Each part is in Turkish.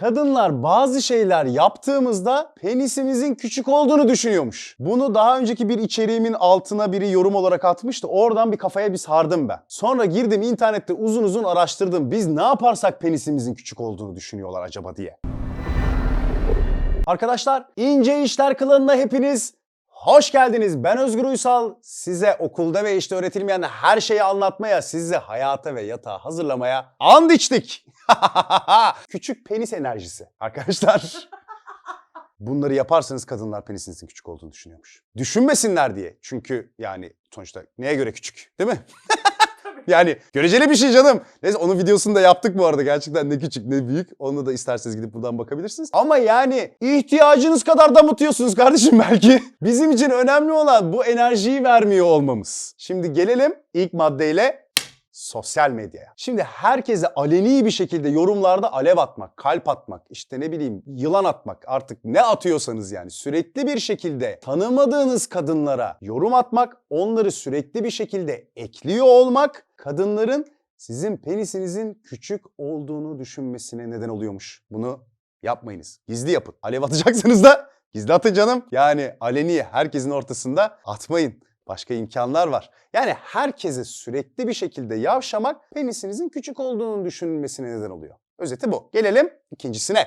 kadınlar bazı şeyler yaptığımızda penisimizin küçük olduğunu düşünüyormuş. Bunu daha önceki bir içeriğimin altına biri yorum olarak atmıştı. Oradan bir kafaya bir sardım ben. Sonra girdim internette uzun uzun araştırdım. Biz ne yaparsak penisimizin küçük olduğunu düşünüyorlar acaba diye. Arkadaşlar ince işler klanına hepiniz hoş geldiniz. Ben Özgür Uysal. Size okulda ve işte öğretilmeyen her şeyi anlatmaya, sizi hayata ve yatağa hazırlamaya and içtik. Küçük penis enerjisi arkadaşlar. Bunları yaparsanız kadınlar penisinizin küçük olduğunu düşünüyormuş. Düşünmesinler diye. Çünkü yani sonuçta neye göre küçük değil mi? yani göreceli bir şey canım. Neyse onun videosunu da yaptık bu arada. Gerçekten ne küçük ne büyük. Onu da isterseniz gidip buradan bakabilirsiniz. Ama yani ihtiyacınız kadar damıtıyorsunuz kardeşim belki. Bizim için önemli olan bu enerjiyi vermiyor olmamız. Şimdi gelelim ilk maddeyle sosyal medyaya. Şimdi herkese aleni bir şekilde yorumlarda alev atmak, kalp atmak, işte ne bileyim yılan atmak artık ne atıyorsanız yani sürekli bir şekilde tanımadığınız kadınlara yorum atmak, onları sürekli bir şekilde ekliyor olmak kadınların sizin penisinizin küçük olduğunu düşünmesine neden oluyormuş. Bunu yapmayınız. Gizli yapın. Alev atacaksınız da gizli atın canım. Yani aleni herkesin ortasında atmayın. Başka imkanlar var. Yani herkese sürekli bir şekilde yavşamak penisinizin küçük olduğunu düşünülmesine neden oluyor. Özeti bu. Gelelim ikincisine.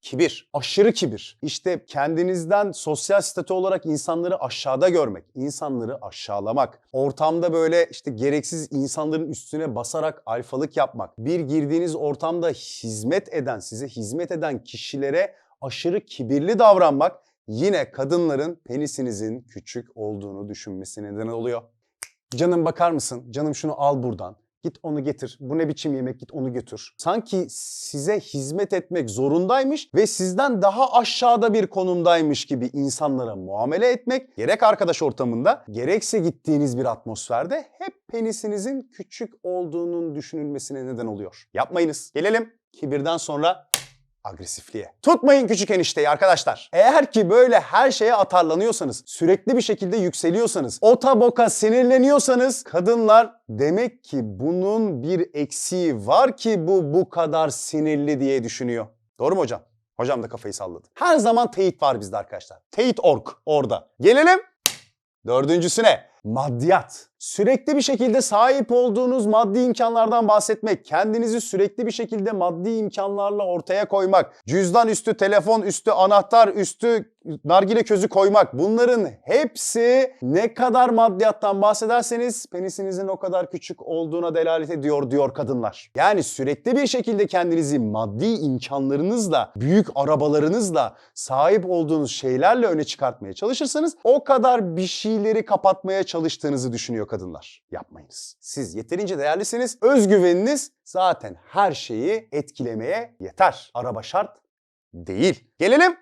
Kibir. Aşırı kibir. İşte kendinizden sosyal statü olarak insanları aşağıda görmek, insanları aşağılamak, ortamda böyle işte gereksiz insanların üstüne basarak alfalık yapmak, bir girdiğiniz ortamda hizmet eden, size hizmet eden kişilere aşırı kibirli davranmak yine kadınların penisinizin küçük olduğunu düşünmesine neden oluyor. Canım bakar mısın? Canım şunu al buradan. Git onu getir. Bu ne biçim yemek? Git onu götür. Sanki size hizmet etmek zorundaymış ve sizden daha aşağıda bir konumdaymış gibi insanlara muamele etmek gerek arkadaş ortamında gerekse gittiğiniz bir atmosferde hep penisinizin küçük olduğunun düşünülmesine neden oluyor. Yapmayınız. Gelelim kibirden sonra agresifliğe. Tutmayın küçük enişteyi arkadaşlar. Eğer ki böyle her şeye atarlanıyorsanız, sürekli bir şekilde yükseliyorsanız, ota boka sinirleniyorsanız kadınlar demek ki bunun bir eksiği var ki bu bu kadar sinirli diye düşünüyor. Doğru mu hocam? Hocam da kafayı salladı. Her zaman teyit var bizde arkadaşlar. Teyit org orada. Gelelim dördüncüsüne. Maddiyat. Sürekli bir şekilde sahip olduğunuz maddi imkanlardan bahsetmek, kendinizi sürekli bir şekilde maddi imkanlarla ortaya koymak, cüzdan üstü, telefon üstü, anahtar üstü, nargile közü koymak. Bunların hepsi ne kadar maddiyattan bahsederseniz penisinizin o kadar küçük olduğuna delalet ediyor diyor kadınlar. Yani sürekli bir şekilde kendinizi maddi imkanlarınızla, büyük arabalarınızla, sahip olduğunuz şeylerle öne çıkartmaya çalışırsanız o kadar bir şeyleri kapatmaya çalıştığınızı düşünüyor kadınlar. Yapmayınız. Siz yeterince değerlisiniz. Özgüveniniz zaten her şeyi etkilemeye yeter. Araba şart değil. Gelelim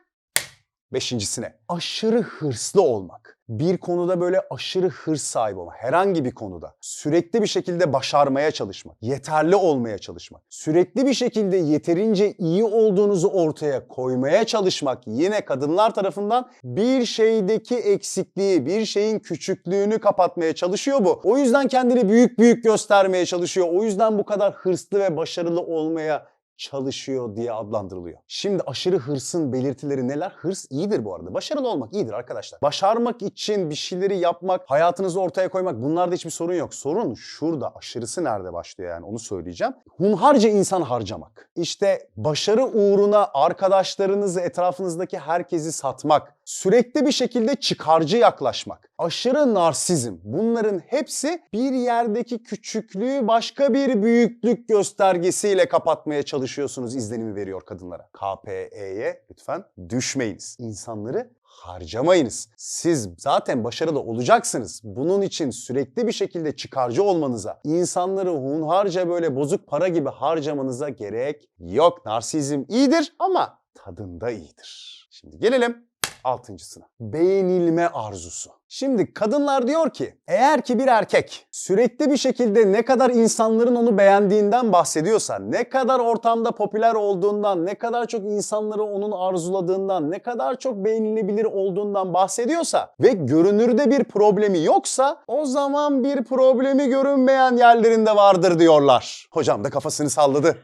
beşincisine. Aşırı hırslı olmak. Bir konuda böyle aşırı hırs sahibi olmak. Herhangi bir konuda. Sürekli bir şekilde başarmaya çalışmak. Yeterli olmaya çalışmak. Sürekli bir şekilde yeterince iyi olduğunuzu ortaya koymaya çalışmak. Yine kadınlar tarafından bir şeydeki eksikliği, bir şeyin küçüklüğünü kapatmaya çalışıyor bu. O yüzden kendini büyük büyük göstermeye çalışıyor. O yüzden bu kadar hırslı ve başarılı olmaya çalışıyor diye adlandırılıyor. Şimdi aşırı hırsın belirtileri neler? Hırs iyidir bu arada. Başarılı olmak iyidir arkadaşlar. Başarmak için bir şeyleri yapmak, hayatınızı ortaya koymak bunlarda hiçbir sorun yok. Sorun şurada. Aşırısı nerede başlıyor yani onu söyleyeceğim. Hunharca insan harcamak. İşte başarı uğruna arkadaşlarınızı, etrafınızdaki herkesi satmak. Sürekli bir şekilde çıkarcı yaklaşmak. Aşırı narsizm. Bunların hepsi bir yerdeki küçüklüğü başka bir büyüklük göstergesiyle kapatmaya çalışıyorsunuz izlenimi veriyor kadınlara. KPE'ye lütfen düşmeyiniz. İnsanları harcamayınız. Siz zaten başarılı olacaksınız. Bunun için sürekli bir şekilde çıkarcı olmanıza, insanları hunharca böyle bozuk para gibi harcamanıza gerek yok. Narsizm iyidir ama tadında iyidir. Şimdi gelelim altıncısına. Beğenilme arzusu. Şimdi kadınlar diyor ki eğer ki bir erkek sürekli bir şekilde ne kadar insanların onu beğendiğinden bahsediyorsa, ne kadar ortamda popüler olduğundan, ne kadar çok insanları onun arzuladığından, ne kadar çok beğenilebilir olduğundan bahsediyorsa ve görünürde bir problemi yoksa o zaman bir problemi görünmeyen yerlerinde vardır diyorlar. Hocam da kafasını salladı.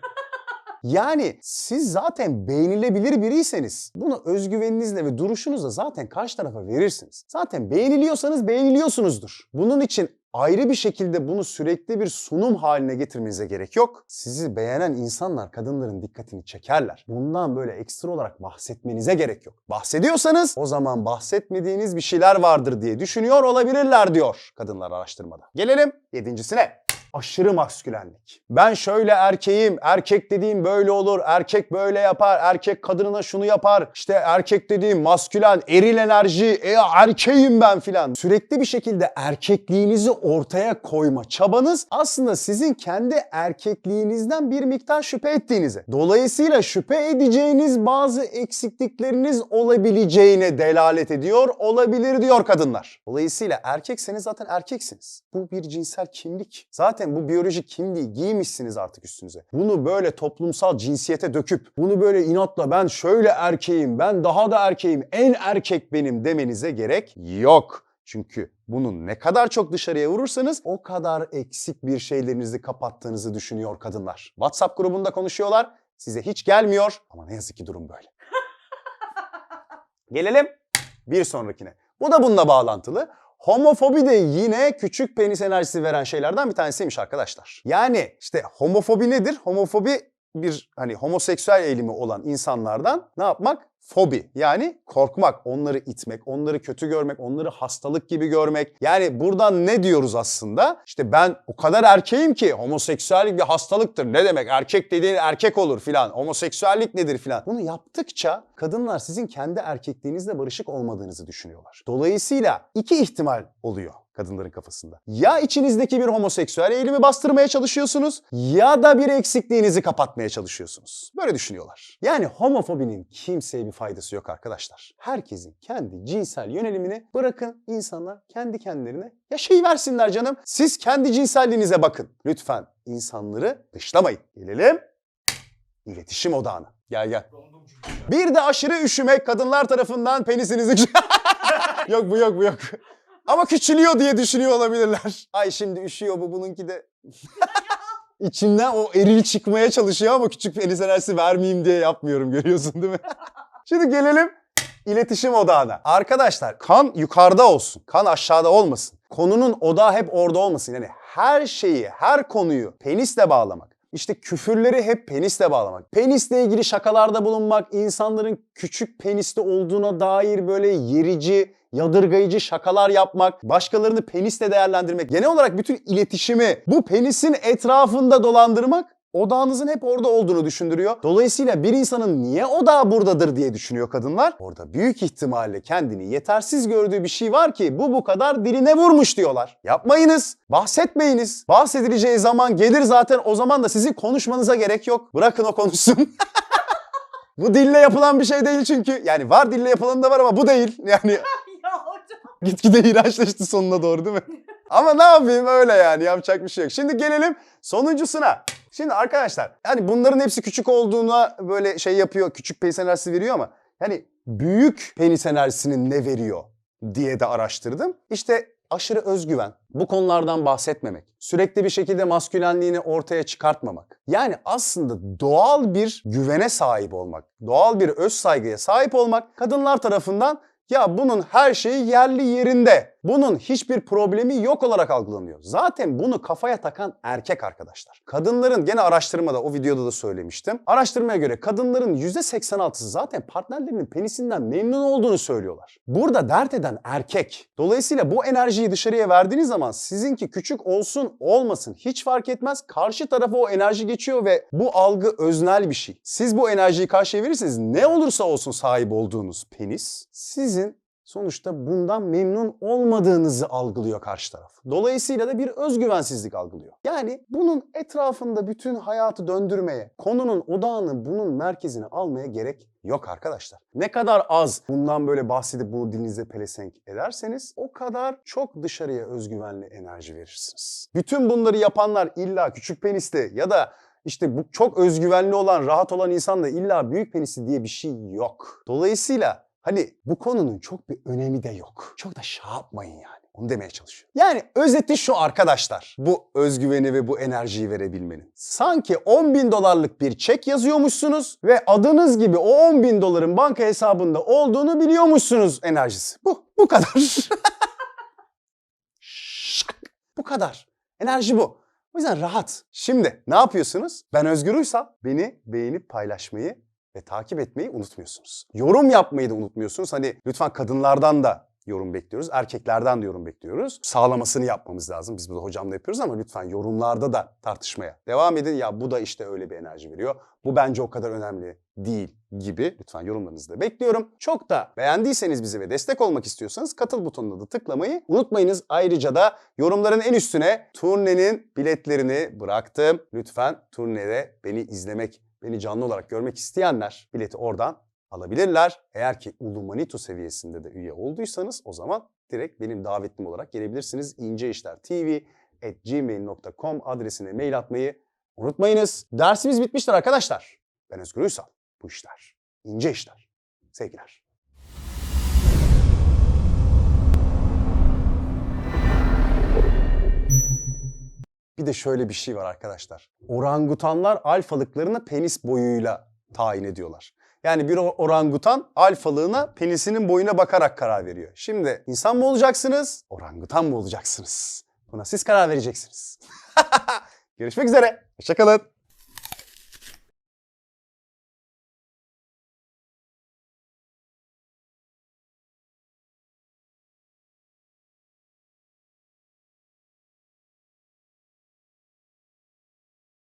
Yani siz zaten beğenilebilir biriyseniz bunu özgüveninizle ve duruşunuzla zaten karşı tarafa verirsiniz. Zaten beğeniliyorsanız beğeniliyorsunuzdur. Bunun için ayrı bir şekilde bunu sürekli bir sunum haline getirmenize gerek yok. Sizi beğenen insanlar kadınların dikkatini çekerler. Bundan böyle ekstra olarak bahsetmenize gerek yok. Bahsediyorsanız o zaman bahsetmediğiniz bir şeyler vardır diye düşünüyor olabilirler diyor kadınlar araştırmada. Gelelim yedincisine aşırı maskülenlik. Ben şöyle erkeğim, erkek dediğim böyle olur, erkek böyle yapar, erkek kadınına şunu yapar, işte erkek dediğim maskülen, eril enerji, e, erkeğim ben filan. Sürekli bir şekilde erkekliğinizi ortaya koyma çabanız aslında sizin kendi erkekliğinizden bir miktar şüphe ettiğinize. Dolayısıyla şüphe edeceğiniz bazı eksiklikleriniz olabileceğine delalet ediyor, olabilir diyor kadınlar. Dolayısıyla erkekseniz zaten erkeksiniz. Bu bir cinsel kimlik. Zaten bu biyolojik kimliği giymişsiniz artık üstünüze. Bunu böyle toplumsal cinsiyete döküp bunu böyle inatla ben şöyle erkeğim, ben daha da erkeğim, en erkek benim demenize gerek yok. Çünkü bunu ne kadar çok dışarıya vurursanız o kadar eksik bir şeylerinizi kapattığınızı düşünüyor kadınlar. WhatsApp grubunda konuşuyorlar. Size hiç gelmiyor ama ne yazık ki durum böyle. Gelelim bir sonrakine. Bu da bununla bağlantılı. Homofobi de yine küçük penis enerjisi veren şeylerden bir tanesiymiş arkadaşlar. Yani işte homofobi nedir? Homofobi bir hani homoseksüel eğilimi olan insanlardan ne yapmak? Fobi yani korkmak, onları itmek, onları kötü görmek, onları hastalık gibi görmek. Yani buradan ne diyoruz aslında? İşte ben o kadar erkeğim ki homoseksüellik bir hastalıktır. Ne demek? Erkek dediğin erkek olur filan. Homoseksüellik nedir filan. Bunu yaptıkça kadınlar sizin kendi erkekliğinizle barışık olmadığınızı düşünüyorlar. Dolayısıyla iki ihtimal oluyor kadınların kafasında. Ya içinizdeki bir homoseksüel eğilimi bastırmaya çalışıyorsunuz ya da bir eksikliğinizi kapatmaya çalışıyorsunuz. Böyle düşünüyorlar. Yani homofobinin kimseye bir faydası yok arkadaşlar. Herkesin kendi cinsel yönelimini bırakın insanlar kendi kendilerine yaşayıversinler canım. Siz kendi cinselliğinize bakın. Lütfen insanları dışlamayın. Gelelim iletişim odağına. Gel gel. Bir de aşırı üşümek kadınlar tarafından penisinizi... yok bu yok bu yok. Ama küçülüyor diye düşünüyor olabilirler. Ay şimdi üşüyor bu bununki de. İçimden o eril çıkmaya çalışıyor ama küçük penis enerjisi vermeyeyim diye yapmıyorum görüyorsun değil mi? şimdi gelelim iletişim odağına. Arkadaşlar kan yukarıda olsun. Kan aşağıda olmasın. Konunun odağı hep orada olmasın. Yani her şeyi, her konuyu penisle bağlamak. İşte küfürleri hep penisle bağlamak. Penisle ilgili şakalarda bulunmak, insanların küçük penisli olduğuna dair böyle yerici, yadırgayıcı şakalar yapmak, başkalarını penisle değerlendirmek, genel olarak bütün iletişimi bu penisin etrafında dolandırmak odağınızın hep orada olduğunu düşündürüyor. Dolayısıyla bir insanın niye odağı buradadır diye düşünüyor kadınlar. Orada büyük ihtimalle kendini yetersiz gördüğü bir şey var ki bu bu kadar diline vurmuş diyorlar. Yapmayınız, bahsetmeyiniz. Bahsedileceği zaman gelir zaten o zaman da sizin konuşmanıza gerek yok. Bırakın o konuşsun. bu dille yapılan bir şey değil çünkü. Yani var dille yapılanı da var ama bu değil. Yani. Gitgide iğrençleşti sonuna doğru değil mi? Ama ne yapayım öyle yani yapacak bir şey yok. Şimdi gelelim sonuncusuna. Şimdi arkadaşlar hani bunların hepsi küçük olduğuna böyle şey yapıyor. Küçük penis enerjisi veriyor ama yani büyük penis enerjisinin ne veriyor diye de araştırdım. İşte aşırı özgüven, bu konulardan bahsetmemek, sürekli bir şekilde maskülenliğini ortaya çıkartmamak. Yani aslında doğal bir güvene sahip olmak, doğal bir öz saygıya sahip olmak kadınlar tarafından ya bunun her şeyi yerli yerinde. Bunun hiçbir problemi yok olarak algılanıyor. Zaten bunu kafaya takan erkek arkadaşlar. Kadınların gene araştırmada o videoda da söylemiştim. Araştırmaya göre kadınların %86'sı zaten partnerlerinin penisinden memnun olduğunu söylüyorlar. Burada dert eden erkek. Dolayısıyla bu enerjiyi dışarıya verdiğiniz zaman sizinki küçük olsun olmasın hiç fark etmez. Karşı tarafa o enerji geçiyor ve bu algı öznel bir şey. Siz bu enerjiyi karşıya verirseniz ne olursa olsun sahip olduğunuz penis sizin sonuçta bundan memnun olmadığınızı algılıyor karşı taraf. Dolayısıyla da bir özgüvensizlik algılıyor. Yani bunun etrafında bütün hayatı döndürmeye, konunun odağını bunun merkezine almaya gerek yok arkadaşlar. Ne kadar az bundan böyle bahsedip bunu dilinizde pelesenk ederseniz o kadar çok dışarıya özgüvenli enerji verirsiniz. Bütün bunları yapanlar illa küçük penisli ya da işte bu çok özgüvenli olan, rahat olan insan da illa büyük penisi diye bir şey yok. Dolayısıyla Hani bu konunun çok bir önemi de yok. Çok da şey yapmayın yani. Onu demeye çalışıyorum. Yani özeti şu arkadaşlar. Bu özgüveni ve bu enerjiyi verebilmenin. Sanki 10 bin dolarlık bir çek yazıyormuşsunuz ve adınız gibi o 10 bin doların banka hesabında olduğunu biliyormuşsunuz enerjisi. Bu. Bu kadar. Bu kadar. Enerji bu. O yüzden rahat. Şimdi ne yapıyorsunuz? Ben Özgür Uysal. Beni beğenip paylaşmayı ve takip etmeyi unutmuyorsunuz. Yorum yapmayı da unutmuyorsunuz. Hani lütfen kadınlardan da yorum bekliyoruz. Erkeklerden de yorum bekliyoruz. Sağlamasını yapmamız lazım. Biz burada hocamla yapıyoruz ama lütfen yorumlarda da tartışmaya devam edin. Ya bu da işte öyle bir enerji veriyor. Bu bence o kadar önemli değil gibi. Lütfen yorumlarınızı da bekliyorum. Çok da beğendiyseniz bizi ve destek olmak istiyorsanız katıl butonuna da tıklamayı unutmayınız. Ayrıca da yorumların en üstüne turnenin biletlerini bıraktım. Lütfen turnede beni izlemek, beni canlı olarak görmek isteyenler bileti oradan alabilirler. Eğer ki Ulu Manitu seviyesinde de üye olduysanız o zaman direkt benim davetlim olarak gelebilirsiniz. inceişlertv@gmail.com adresine mail atmayı unutmayınız. Dersimiz bitmiştir arkadaşlar. Ben Özgür Uysal. Bu işler. ince işler. Sevgiler. Bir de şöyle bir şey var arkadaşlar. Orangutanlar alfalıklarını penis boyuyla tayin ediyorlar. Yani bir orangutan alfalığına penisinin boyuna bakarak karar veriyor. Şimdi insan mı olacaksınız, orangutan mı olacaksınız? Buna siz karar vereceksiniz. Görüşmek üzere. Hoşçakalın.